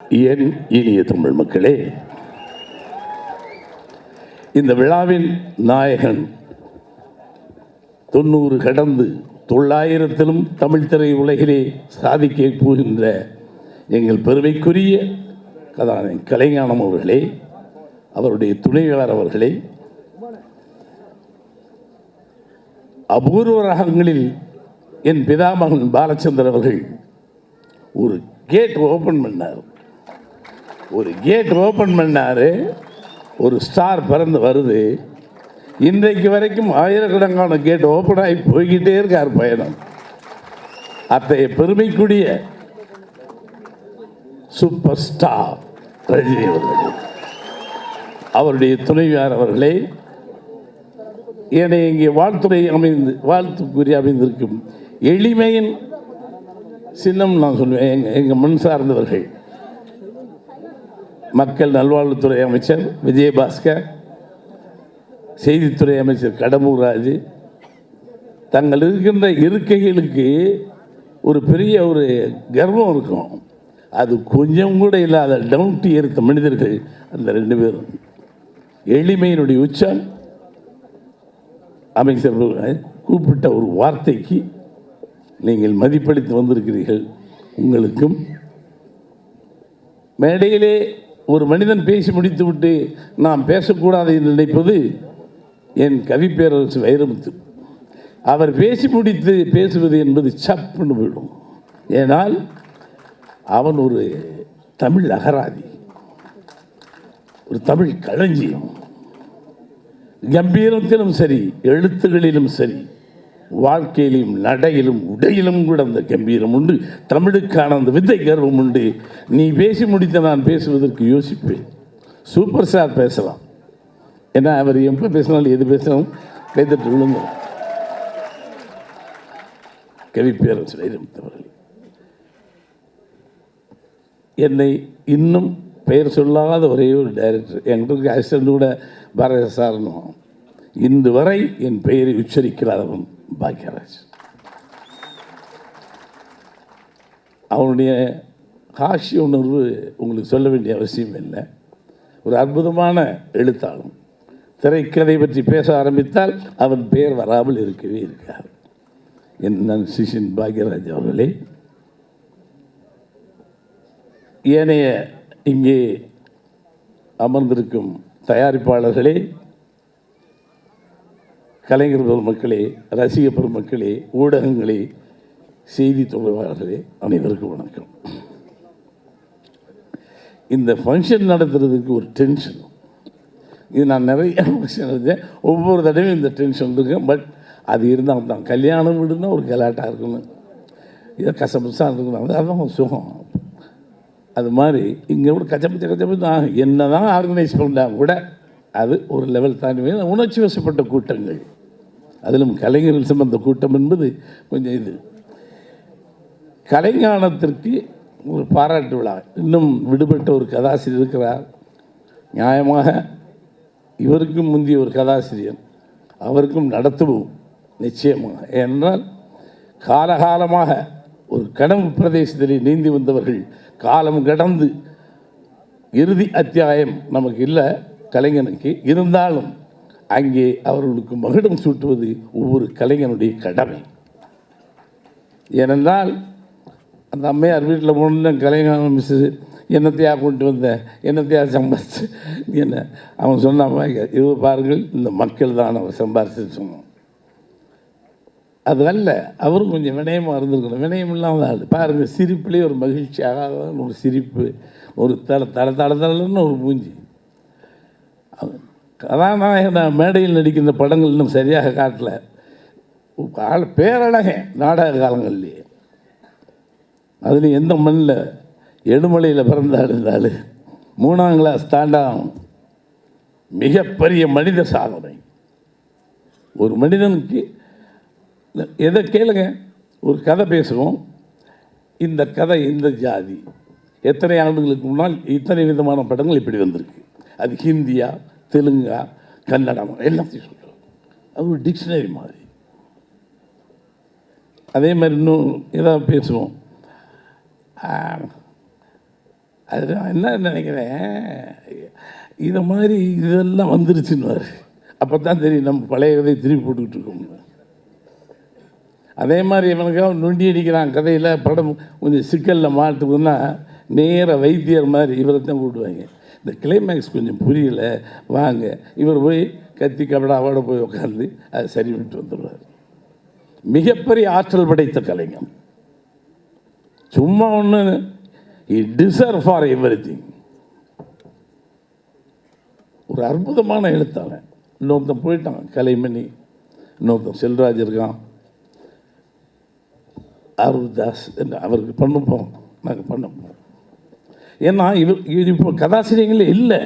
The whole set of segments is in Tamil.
என் இனிய தமிழ் மக்களே இந்த விழாவின் நாயகன் தொண்ணூறு கடந்து தொள்ளாயிரத்திலும் தமிழ் திரை உலகிலே சாதிக்க போகின்ற எங்கள் பெருமைக்குரிய கதாநாயகன் கலைஞானம் அவர்களே அவருடைய துணைவியார் அவர்களே அபூர்வ ரகங்களில் என் பிதாமகன் பாலச்சந்தர் அவர்கள் ஒரு கேட் ஓப்பன் பண்ணார். ஒரு கேட் ஓப்பன் பண்ணாரு. ஒரு ஸ்டார் பிறந்து வருது. இன்றைக்கு வரைக்கும் ஆயிரக்கணக்கான கேட் ஓப்பன் ஆகி போய்கிட்டே இருக்கார் பயணம். அத்தகைய பெருமைக்குரிய சூப்பர் ஸ்டார் ரஜினி அவர்கள். அவருடைய துணைவியார் அவர்களே என்னை இங்கே வாழ்த்துறை அமைந்து வாழ்த்துக்குரிய அமைந்திருக்கும் எளிமையின் சின்னம் நான் சொல்லுவேன் எங்கள் எங்கள் மண் சார்ந்தவர்கள். மக்கள் நல்வாழ்வுத்துறை அமைச்சர் விஜயபாஸ்கர் செய்தித்துறை அமைச்சர் கடம்பூர் ராஜு தங்கள் இருக்கின்ற இருக்கைகளுக்கு ஒரு பெரிய ஒரு கர்வம் இருக்கும். அது கொஞ்சம் கூட இல்லாத டவுன்ட்டி எடுத்த மனிதர்கள் அந்த ரெண்டு பேரும். எளிமையினுடைய உச்சம். அமைச்சர் கூப்பிட்ட ஒரு வார்த்தைக்கு நீங்கள் மதிப்பளித்து வந்திருக்கிறீர்கள் உங்களுக்கும். மேடையிலே ஒரு மனிதன் பேசி முடித்துவிட்டு நாம் பேசக்கூடாது என்று நினைப்பது என் கவிப்பேரரசு வைரமுத்து. அவர் பேசி முடித்து பேசுவது என்பது சப்புன்னு போயிடும். ஏனால் அவன் ஒரு தமிழ் அகராதி ஒரு தமிழ் களஞ்சியம். கம்பீரத்திலும் சரி எழுத்துகளிலும் சரி வாழ்க்கையிலும் நடையிலும் உடையிலும் கூட அந்த கம்பீரம் உண்டு. தமிழுக்கான அந்த வித்தை கர்வம் உண்டு. நீ பேசி முடித்த நான் பேசுவதற்கு யோசிப்பேன். சூப்பர் ஸ்டார் பேசலாம். ஏன்னா அவர் எப்போ பேசினாலும் எது பேசினாலும் கைத்தட்டு கவி பேரன் வைரமுத்தவர்கள் என்னை இன்னும் பெயர் சொல்லாத ஒரே ஒரு டைரக்டர் எங்களுக்கு அசிஸ்டண்ட் கூட பாரதிய சாரணும் இன்று வரை என் பெயரை உச்சரிக்கிறாரவன் பாக்யராஜ். அவனுடைய காட்சி உணர்வு உங்களுக்கு சொல்ல வேண்டிய அவசியம் இல்லை. ஒரு அற்புதமான எழுத்தாளன். திரைக்கதை பற்றி பேச ஆரம்பித்தால் அவன் பெயர் வராமல் இருக்கவே இருக்கார் என் நான் சிஷின் பாக்யராஜ் அவர்களே ஏனைய இங்கே அமர்ந்திருக்கும் தயாரிப்பாளர்களே கலைஞர் பெருமக்களே ரசிக பெருமக்களே ஊடகங்களே செய்தி தொடர்பாளர்களே அனைவருக்கும் வணக்கம். இந்த ஃபங்க்ஷன் நடத்துறதுக்கு ஒரு டென்ஷன் இது நான் நிறைய ஃபங்க்ஷன் இருந்தேன் ஒவ்வொரு தடவையும் இந்த டென்ஷன் இருக்கேன் பட் அது இருந்தால் தான் கல்யாணம் வீடுனா ஒரு கலாட்டாக இருக்கணும் இதை கசபுசாக இருக்கணும் அதான் சுகம். அது மாதிரி இங்கே கூட கச்சப்பச்ச கச்சப்பச்ச என்ன தான் ஆர்கனைஸ் பண்ணால் கூட அது ஒரு லெவல் தாண்டி உணர்ச்சி வசப்பட்ட கூட்டங்கள். அதிலும் கலைஞர்கள் சம்பந்த கூட்டம் என்பது கொஞ்சம் இது. கலைஞானத்திற்கு ஒரு பாராட்டு விழா. இன்னும் விடுபட்ட ஒரு கதாசிரியர் இருக்கிறார். நியாயமாக இவருக்கும் முந்திய ஒரு கதாசிரியர். அவருக்கும் நடத்துவோம் நிச்சயமாக. ஏனென்றால் காலகாலமாக ஒரு கனவு பிரதேசத்திலே நீந்தி வந்தவர்கள் காலம் கடந்து இறுதி அத்தியாயம் நமக்கு இல்லை. கலைஞனுக்கு இருந்தாலும் அங்கே அவர்களுக்கு மகுடம் சூட்டுவது ஒவ்வொரு கலைஞனுடைய கடமை. ஏனென்றால் அந்த அம்மையார் வீட்டில் போன கலைஞன் மிஸ் என்னத்தையா கொண்டு வந்த என்னத்தையா சம்பாரிச்சு என்ன? அவன் சொன்னான் இது பாருங்கள் இந்த மக்கள் தான் அவன் சம்பாரிச்சு சொன்னான். அது அல்ல அவரும் கொஞ்சம் வினயமாக இருந்திருக்கணும். வினயம் இல்லாமல் ஆள் பாருங்கள் சிரிப்புலேயே ஒரு மகிழ்ச்சி ஆகாத ஒரு சிரிப்பு ஒரு தலை தலை தலை தலைன்னு ஒரு மூஞ்சி. கதாநாயகன் மேடையில் நடிக்கின்ற படங்கள் இன்னும் சரியாக காட்டல. ஆள் பேரழகன் நாடக காலங்கள்லேயே அதில் எந்த மண்ணில் எடுமலையில் பிறந்தாள் இருந்தாலும் மூணாம் கிளாஸ் தாண்டாம் மிகப்பெரிய மனித சாதனை. ஒரு மனிதனுக்கு எதை கேளுங்க? ஒரு கதை பேசுவோம். இந்த கதை இந்த ஜாதி. எத்தனை ஆண்டுகளுக்கு முன்னால் இத்தனை விதமான படங்கள் இப்படி வந்திருக்கு. அது ஹிந்தியா தெலுங்கா கன்னடம் எல்லாத்தையும் சொல்லுவோம் அது ஒரு டிக்ஷனரி மாதிரி. அதே மாதிரி இன்னும் ஏதாவது பேசுவோம். அது நான் என்ன நினைக்கிறேன் இதை மாதிரி இதெல்லாம் வந்துருச்சுன்னு அப்போ தான் தெரியும் நம்ம பழைய கதையை திருப்பி போட்டுக்கிட்டு இருக்கோம் அதே மாதிரி இவனுக்காக நொண்டி அடிக்கிறான் கதையில் படம் கொஞ்சம் சிக்கலில் மாட்டுதுன்னா நேர வைத்தியர் மாதிரி இவரை தான் கூப்பிடுவாங்க இந்த கிளைமேக்ஸ் கொஞ்சம் புரியல. வாங்க. இவர் போய் கத்தி கபடாவோட போய் உட்காந்து அதை சரி பண்ணிட்டு வந்துடுவார் மிகப்பெரிய ஆற்றல் படைத்த கலைஞன். சும்மா ஒன்று he deserve for everything ஒரு அற்புதமான எழுத்தாளன். இன்னொருத்தன் போயிட்டான் கலைமணி. இன்னொருத்தன் செல்வராஜ் இருக்கான். அருள்தாஸ் என்று அவருக்கு பண்ணுப்போம் நாங்கள் பண்ணப்போம் ஏன்னா இவர் இது இப்போ கதாசிரியங்களே இல்லை.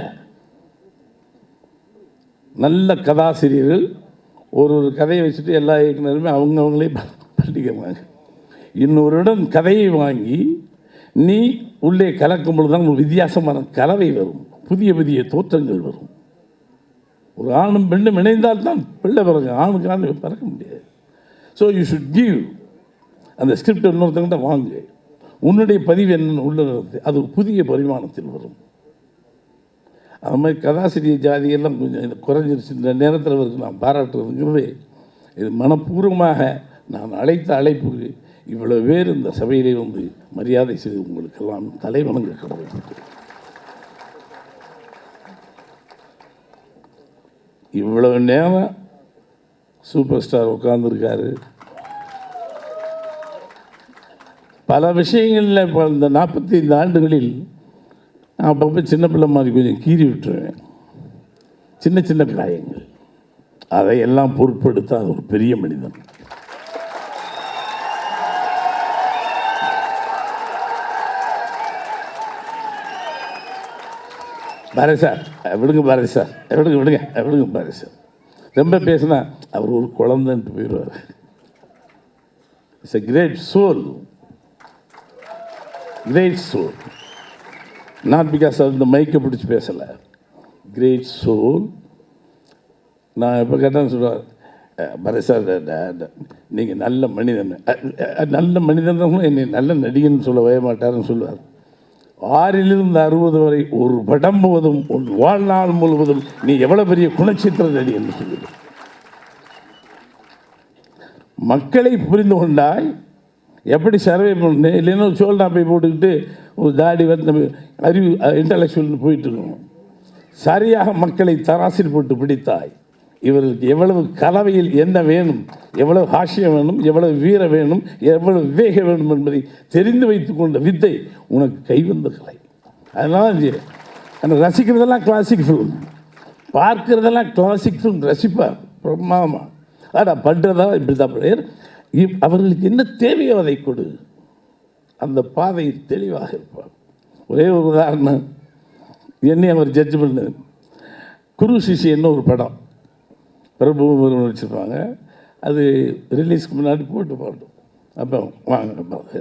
நல்ல கதாசிரியர்கள் ஒரு ஒரு கதையை வச்சுட்டு எல்லா இயக்குனருமே அவங்கவுங்களே பண்ணிக்கிறாங்க இன்னொருடன் கதையை வாங்கி நீ உள்ளே கலக்கும் பொழுது தான் வித்தியாசமான கலவை வரும். புதிய புதிய தோற்றங்கள் வரும். ஒரு ஆணும் பெண்ணும் இணைந்தால் தான் பிள்ளை பிறகு ஆணுக்கு ஆணு பிறக்க முடியாது. ஸோ யூ ஷுட் கிவ் அந்த ஸ்கிரிப்ட் இன்னொருத்தங்கிட்ட வாங்கு. உன்னுடைய பதிவு என்ன உள்ளது? அது புதிய பரிமாணத்தில் வரும். அது மாதிரி கதாசிரியர் ஜாதியெல்லாம் கொஞ்சம் குறைஞ்சிருச்சு. இந்த நேரத்தில் அவருக்கு நான் பாராட்டுறதுங்கிறது இது மனப்பூர்வமாக நான் அழைத்த அழைப்புக்கு இவ்வளோ பேர் இந்த சபையிலே வந்து மரியாதை செய்து உங்களுக்கெல்லாம் தலைவணங்க கடவுள் இவ்வளவு நேரம் சூப்பர் ஸ்டார் உட்கார்ந்துருக்காரு. பல விஷயங்களில் இப்போ இந்த நாற்பத்தி ஐந்து ஆண்டுகளில் நான் அப்பப்போ சின்ன பிள்ளை மாதிரி கொஞ்சம் கீறி விட்டுருவேன். சின்ன சின்ன காயங்கள். அதையெல்லாம் பொருட்படுத்த அது ஒரு பெரிய மனிதன். பாரு சார் விடுங்க பாரு சார். விடுங்க விடுங்க விடுங்க பாரு சார். ரொம்ப பேசினா அவர் ஒரு குழந்தைன்ட்டு போயிடுவார். It's a great soul great soul not because அது இந்த மைக்கை பிடிச்சி பேசலை. கிரேட் சோல் நான் எப்போ கேட்டேன்னு சொல்லுவார் பரத் சார் நீங்கள் நல்ல மனிதன். நல்ல மனிதன் என்னை நல்ல நடிகன் சொல்ல மாட்டார்னு சொல்லுவார். ஆறிலிருந்து அறுபது வரை ஒரு படம் முழுவதும் உன் வாழ்நாள் முழுவதும் நீ எவ்வளோ பெரிய குணச்சித்திர நடி என்று மக்களை புரிந்து கொண்டாய் எப்படி சர்வே பண்ணு? இல்லைன்னா ஒரு சோல்டா போய் போட்டுக்கிட்டு ஒரு தாடி வந்து அறிவு இன்டலெக்சுவல்னு போயிட்டுருக்கணும் சரியாக மக்களை தராசில் போட்டு பிடித்தாய். இவர்களுக்கு எவ்வளவு கலவையில் என்ன வேணும்? எவ்வளவு ஹாஷ்யம் வேணும்? எவ்வளவு வீர வேணும்? எவ்வளவு விவேகம் வேணும் என்பதை தெரிந்து வைத்து கொண்ட வித்தை உனக்கு கைவந்த கலை. அதனால அந்த ரசிக்கிறதெல்லாம் கிளாசிக் ஃபிலிம் பார்க்கிறதெல்லாம் கிளாசிக் ஃபிலிம் ரசிப்பார். பிரம்மாமா ஆனால் பண்ணுறதா இப்படி தான் பண்ணு. அவர்களுக்கு என்ன தேவையோ அதை கொடு. அந்த பாதை தெளிவாக இருப்பார். ஒரே ஒரு உதாரணம் என்னை அவர் ஜட்ஜ் பண்ணு. குரு சிஷியன்னு ஒரு படம்? பிரபு வச்சுருப்பாங்க. அது ரிலீஸ்க்கு முன்னாடி போட்டு பாட்டோம் அப்போ வாங்க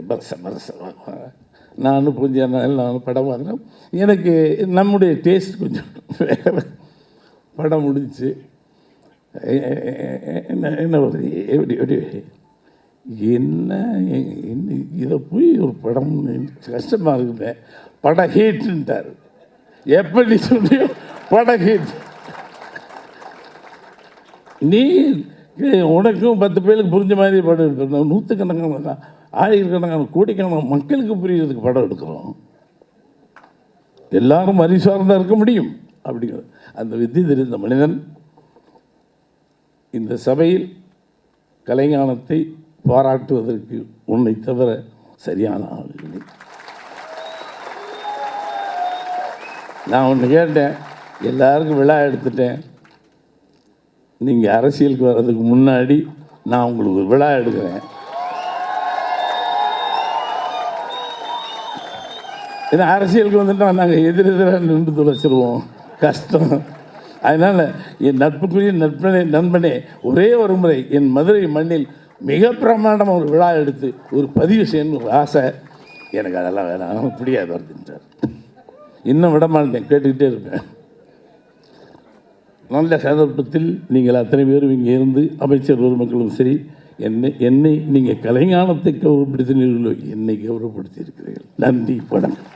பரச பரச வாங்க. நானும் கொஞ்சம் நாள் நானும் படம் வாங்கினேன் எனக்கு நம்முடைய டேஸ்ட் கொஞ்சம் வேறு. படம் முடிஞ்சுச்சு என்ன என்ன வருது எப்படி எப்படி? என்ன என்ன இதை போய் ஒரு படம் கஷ்டமாக இருக்குமே. படம் ஹீட்டுன்ட்டார் எப்படி சொல்லியோ படம் ஹீட். நீ உனக்கும் பத்து பேருக்கு புரிஞ்ச மாதிரி படம் எடுக்கணும் நூற்றுக்கணக்கான ஆயிரக்கணக்கான கோடிக்கணக்கான மக்களுக்கு புரியறதுக்கு படம் எடுக்கிறோம். எல்லாரும் அறிசார்ந்தா இருக்க முடியும். அப்படிங்கிறது அந்த வித்தி தெரிந்த மனிதன் இந்த சபையில் கலைஞானத்தை பாராட்டுவதற்கு உன்னை தவிர சரியான ஆள் இல்லை. நான் ஒன்று கேட்டேன் எல்லாருக்கும் விழா எடுத்துட்டேன். நீங்கள் அரசியலுக்கு வர்றதுக்கு முன்னாடி நான் உங்களுக்கு ஒரு விழா எடுக்கிறேன். ஏன்னா அரசியலுக்கு வந்துட்டால் நாங்கள் எதிரெதிராக நின்று துளைச்சிருவோம். கஷ்டம். அதனால் என் நட்புக்குரிய நட்பனே நண்பனே ஒரே ஒரு முறை என் மதுரை மண்ணில் மிக பிரமாண்டமாக ஒரு விழா எடுத்து ஒரு பதிவு செய்யணும்னு ஒரு ஆசை. எனக்கு அதெல்லாம் வேணாம். முடியாது வருதுன்றார். இன்னும் விட மாட்டேன் கேட்டுக்கிட்டே இருப்பேன். நல்ல சந்தர்ப்பத்தில் நீங்கள் அத்தனை பேரும் இங்கே இருந்து அமைச்சர் பெருமக்களும் சரி என்னை என்னை நீங்கள் கலைஞானத்தை கௌரவப்படுத்தினீர்களோ என்னை கௌரவப்படுத்தி இருக்கிறீர்கள் நன்றி வணக்கம்.